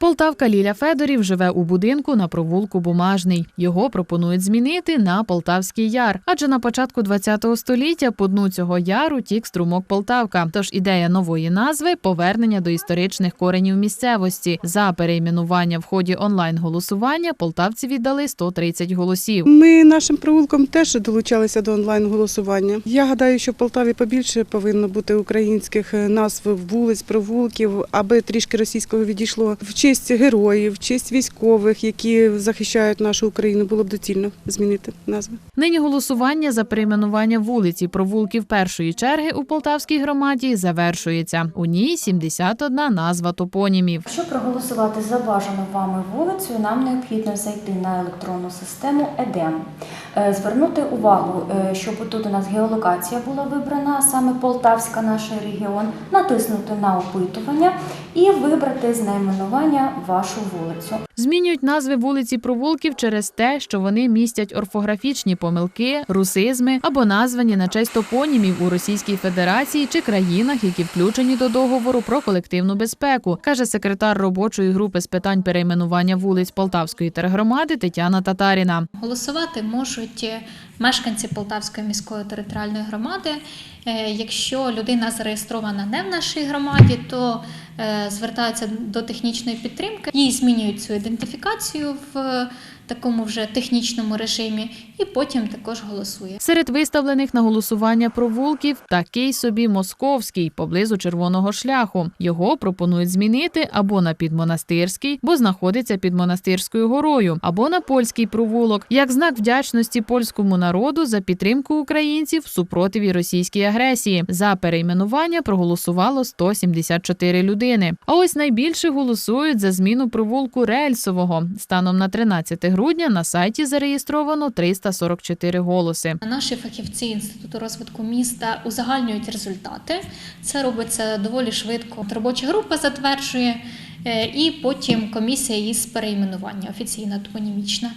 Полтавка Ліля Федорів живе у будинку на провулку Бумажний. Його пропонують змінити на Полтавський яр. Адже на початку ХХ століття по дну цього яру тік струмок Полтавка. Тож ідея нової назви повернення до історичних коренів місцевості. За перейменування в ході онлайн-голосування полтавці віддали 130 голосів. Ми нашим провулком теж долучалися до онлайн-голосування. Я гадаю, що в Полтаві побільше повинно бути українських назв вулиць, провулків, аби трішки російського відійшло в честь героїв, честь військових, які захищають нашу Україну. Було б доцільно змінити назви. Нині голосування за перейменування вулиць і провулків першої черги у Полтавській громаді завершується. У ній 71 назва топонімів. Щоб проголосувати за бажану вами вулицю, нам необхідно зайти на електронну систему ЕДЕМ. Е, Звернути увагу, е, щоб тут у нас геолокація була вибрана, саме Полтавська наш регіон, натиснути на опитування і вибрати з найменування вашу вулицю. Змінюють назви вулиць і провулків через те, що вони містять орфографічні помилки, русизми або названі на честь топонімів у Російській Федерації чи країнах, які включені до договору про колективну безпеку, каже секретар робочої групи з питань перейменування вулиць Полтавської тергромади Тетяна Татаріна. Голосувати можуть е, мешканці Полтавської міської територіальної громади. Е, Якщо людина зареєстрована не в нашій громаді, то звертаються до технічної підтримки, їй змінюють цю ідентифікацію в е, такому вже технічному режимі, і потім також голосує. Серед виставлених на голосування провулків такий собі московський поблизу червоного шляху. Його пропонують змінити або на підмонастирський, бо знаходиться під монастирською горою, або на польський провулок, як знак вдячності польському народу за підтримку українців супротиві російській агресії. За перейменування проголосувало 174 людини. А ось найбільше голосують за зміну провулку рельсового. Станом на 13 грудня на сайті зареєстровано 344 голоси. Наші фахівці інституту розвитку міста узагальнюють результати. Це робиться доволі швидко. Робоча група затверджує, і потім комісія із перейменування офіційна топонімічна.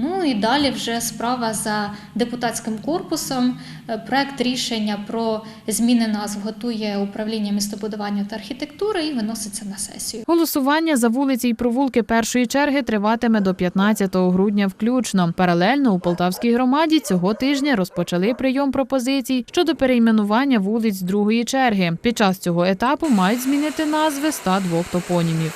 Ну і далі вже справа за депутатським корпусом. Е, Проект рішення про зміни назв готує управління містобудування та архітектури і виноситься на сесію. Голосування за вулиці й провулки першої черги триватиме до 15 грудня включно. Паралельно у Полтавській громаді цього тижня розпочали прийом пропозицій щодо перейменування вулиць другої черги. Під час цього етапу мають змінити назви 102 топонімів.